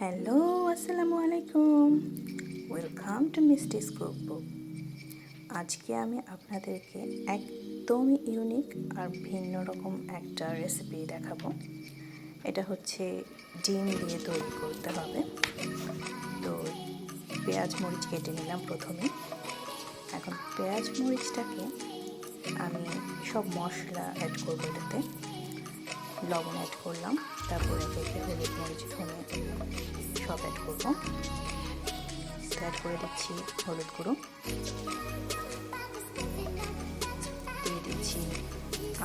Hello আসসালামু আলাইকুম welcome to মিস্টিস cookbook আজকে আমি আপনাদেরকে একদমই ইউনিক আর ভিন্ন রকম একটা রেসিপি দেখাবো। এটা হচ্ছে ডিম দিয়ে তৈরি করতে হবে। তো পেঁয়াজ মরিচ কেটে নিলাম প্রথমে। এখন পেঁয়াজ মরিচটাকে আমি সব মশলা অ্যাড করব এটাতে। লবণ অ্যাড করলাম। তারপরে দেখে হলুদ মরিচ ধনে সব অ্যাড করব। অ্যাড করে দিচ্ছি হলুদ গুঁড়ো। দিয়ে দিচ্ছি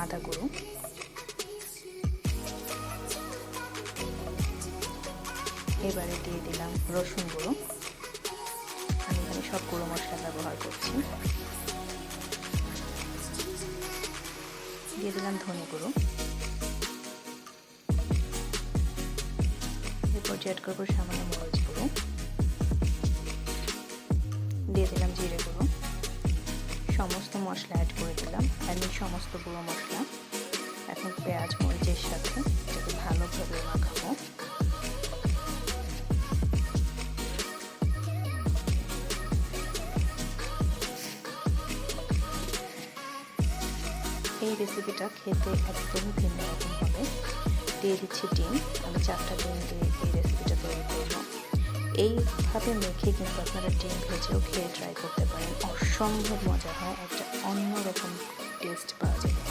আদা গুঁড়ো। এবারে দিয়ে দিলাম রসুন গুঁড়ো। আমি এখানে সব গুঁড়ো মশলা ব্যবহার করছি। দিয়ে দিলাম ধনে গুঁড়ো। এরপর অ্যাড করব, সামান্য মরিচ গুঁড়ো দিয়ে দিলাম জিরে গুঁড়ো। সমস্ত মশলা অ্যাড করে দিলাম। আমি সমস্ত গুঁড়ো মশলা। এখন পেঁয়াজ, মরিচের সাথে এটাকে ভালোভাবে মাখাবো। এই রেসিপিটা খেতে একদমই ভিন্ন রকম হবে। দিয়ে দিচ্ছি ডিম। আমি চারটা ডিম দিয়ে এই রেসিপিটা তৈরি করব। এইভাবে মেখে কিন্তু আপনারা ডিম ভেজেও খেয়ে ট্রাই করতে পারেন। অসম্ভব মজা হয়, একটা অন্যরকম টেস্ট পাওয়া যাবে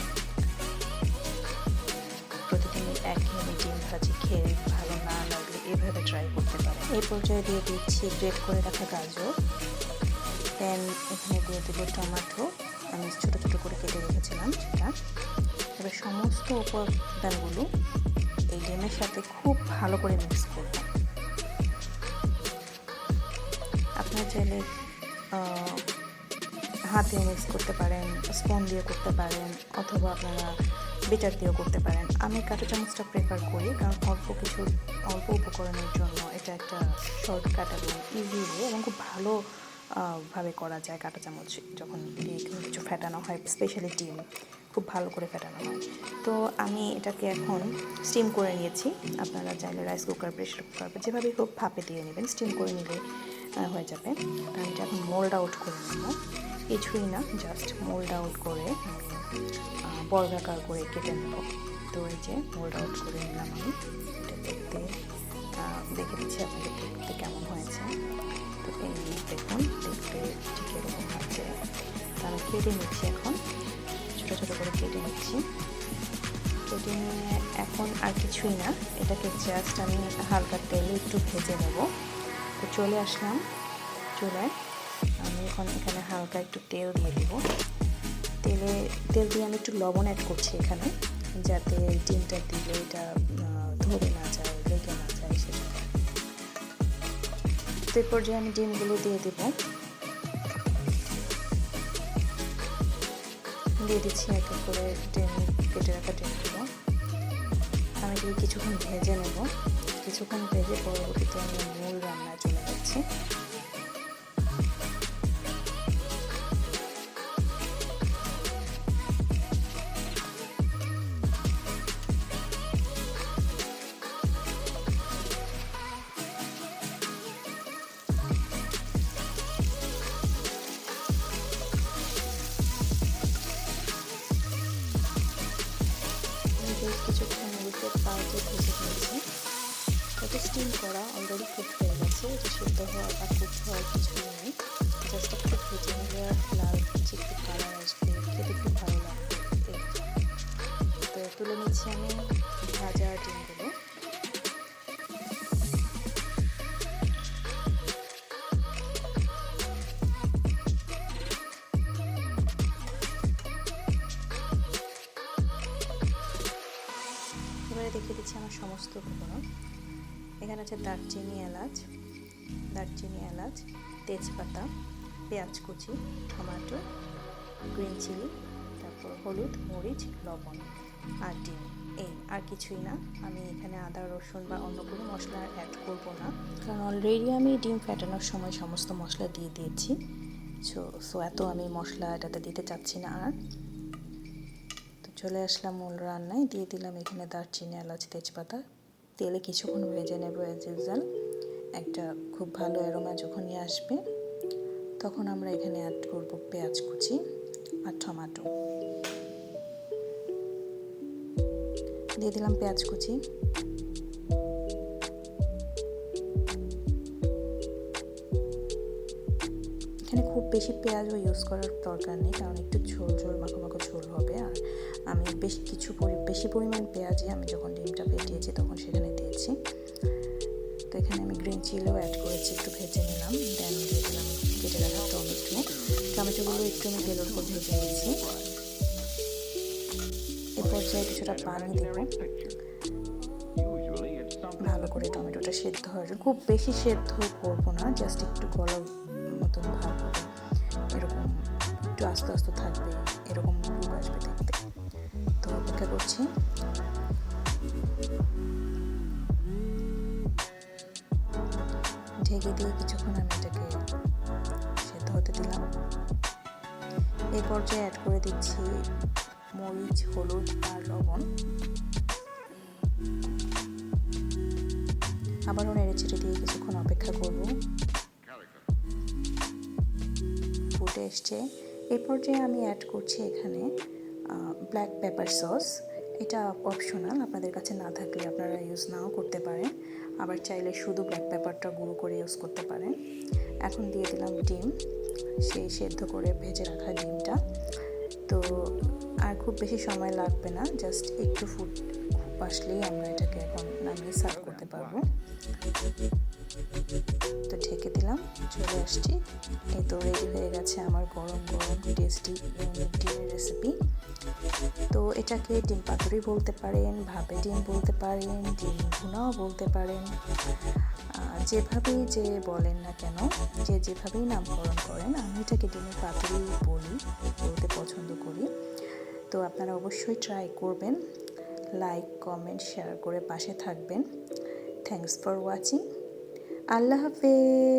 প্রতিদিন একঘেয়েমি ডিম ভাজি খেয়ে ভালো না লাগলে এভাবে ট্রাই করতে পারেন। এই পর্যায়ে দিয়ে দিচ্ছি গ্রেট করে রাখা গাজর। দেন এখানে দিয়ে দেবো টমেটো। আমি ছোটো ছোটো করে কেটে রেখেছিলাম সেটা। এবার সমস্ত উপাদানগুলো এই ডিমের সাথে খুব ভালো করে মিক্স করব। আপনার চাইলে হাতে মিক্স করতে পারেন, স্পন দিয়ে করতে পারেন, অথবা আপনারা বিটার দিয়েও করতে পারেন। আমি কাঁটা চামচটা প্রেফার করি, কারণ অল্প কিছু, অল্প উপকরণের জন্য এটা একটা শর্টকাট এবং ইজি ওয়ে এবং খুব ভালো ভাবে করা যায় কাঁটা চামচ, যখন দিয়ে কিছু ফেটানো হয় স্পেশালি ডিম। খুব ভালো করে ফেটানো হয়। তো আমি এটাকে এখন স্টিম করে নিয়েছি। আপনারা চাইলে রাইস কুকার প্রেশার কুকার যেভাবেই হোক ভাপে দিয়ে নেবেন স্টিম করে নিলে হয়ে যাবে। আমি এটা এখন মোল্ড আউট করে নেব। কিছুই না জাস্ট মোল্ড আউট করে বর্গাকার করে কেটে নেব। তো এই যে মোল্ড আউট করে নিলাম আমি। এটা দেখতে দেখে দিচ্ছি আপনাদের দেখতে কেমন হয়েছে। তো এই দেখুন, দেখতে ঠিক এরকম হচ্ছে আমি কেটে নিচ্ছি এখন। ছোটো ছোটো করে কেটে নিচ্ছি। কেটে নিয়ে এখন আর কিছুই না। এটাকে জাস্ট আমি হালকা তেলে একটু ভেজে নেব। তো চলে আসলাম চুলায়। আমি এখন এখানে হালকা একটু তেল দিয়ে দেবো। তেলে, তেল দিয়ে আমি একটু লবণ অ্যাড করছি এখানে, যাতে ডিমটা দিলে এটা ধরে না যায়, লেগে না যায় সেটা। তো এই পর্যায়ে আমি ডিমগুলো দিয়ে দেবো। দিয়ে দিচ্ছি এক এক করে ট্রেন কেটে রাখা ট্রেনগুলো আমি কিছুক্ষণ ভেজে নেব। কিছুক্ষণ ভেজে পরবর্তীতে আমি মূল রান্নায় চলে যাচ্ছি। কিছুক্ষণ উল্টে পাল্টে ভেজে নিয়েছি এটা স্টিম করা অলরেডি কুক হয়ে গেছে এটা সেদ্ধ হওয়া বা কুক হওয়ার কিছুই নেই জাস্ট একটু ভেজে নিলে লাল সমস্ত উপকরণ এখানে আছে দারচিনি, এলাচ। দারচিনি, এলাচ, তেজপাতা, পেঁয়াজ কুচি, টমাটো, গ্রিন চিলি, তারপর হলুদ, মরিচ, লবণ আর ডিম। এই, আর কিছুই না। আমি এখানে আদা, রসুন বা অন্য কোনো মশলা অ্যাড করব না। কারণ অলরেডি আমি ডিম ফেটানোর সময় সমস্ত মশলা দিয়ে দিয়েছি। সো সো এত আমি মশলা এটাতে দিতে চাচ্ছি না আর। চলে আসলাম মূল রান্নায়। দিয়ে দিলাম এখানে দারচিনি, এলাচ, তেজপাতা। তেলে কিছুক্ষণ ভেজে নেব অ্যাজ ইউজাল একটা খুব ভালো অ্যারোমা যখনই আসবে, তখন আমরা এখানে অ্যাড করব পেঁয়াজ কুচি আর টমাটো। দিয়ে দিলাম পেঁয়াজ কুচি। এখানে খুব বেশি পেঁয়াজও ইউজ করার দরকার নেই, কারণ একটু ঝোল ঝোল, মাখো মাখো ঝোল হবে। আর আমি বেশ কিছু বেশি পরিমাণ পেঁয়াজই আমি যখন ডিমটা ফেটিয়েছি তখন সেখানে দিয়েছি। তো এখানে আমি গ্রিন চিলিও অ্যাড করেছি, একটু ভেজে নিলাম। দেন দিয়ে দিলাম কেটে রাখা টমেটো। টমেটোগুলো একটু আমি তেলের উপর ভেজে নিয়েছি। এ পর্যায়ে কিছুটা পানি দেবো। ভালো করে টমেটোটা সেদ্ধ জন্য খুব বেশি সেদ্ধ করব না জাস্ট একটু গলার মতন হবে। এরকম একটু আস্তে আস্তে থাকবে, এরকম আসবে দেখতে। অপেক্ষা করছি। ঢেকে দিয়ে কিছুক্ষণ আমি এটাকে সেদ্ধ হতে দিলাম। এই পর্যায়ে অ্যাড করে দিচ্ছি মরিচ, হলুদ আর লবণ। আবারও নেড়ে চেড়ে দিয়ে কিছুক্ষণ অপেক্ষা করব। ফুটে এসছে। এই পর্যায়ে আমি অ্যাড করছি এখানে ব্ল্যাক পেপার সস এটা অপশনাল আপনাদের কাছে না থাকলে আপনারা ইউজ নাও করতে পারেন। আবার চাইলে শুধু ব্ল্যাক পেপারটা গুঁড়ো করে ইউজ করতে পারেন। এখন দিয়ে দিলাম ডিম, সেই সেদ্ধ করে ভেজে রাখা ডিমটা। তো আর খুব বেশি সময় লাগবে না জাস্ট একটু ফুট আসলেই আমরা এটাকে এখন নামিয়ে সার্ভ করতে পারব। তো ঢেকে দিলাম, চলে আসছি। এই তো রেডি হয়ে গেছে আমার গরম গরম টেস্টি ডিমের রেসিপি তো এটাকে ডিম পাতুরি বলতে পারেন, ভাপে ডিম বলতে পারেন, ডিম ভুনাও বলতে পারেন। যেভাবেই যে বলেন না কেন, যে যেভাবেই নামকরণ করেন, আমি এটাকে ডিমের পাতুরি বলি, বলতে পছন্দ করি। তো আপনারা অবশ্যই ট্রাই করবেন। লাইক কমেন্ট শেয়ার করে পাশে থাকবেন। থ্যাংকস ফর ওয়াচিং আল্লাহ হাফেজ।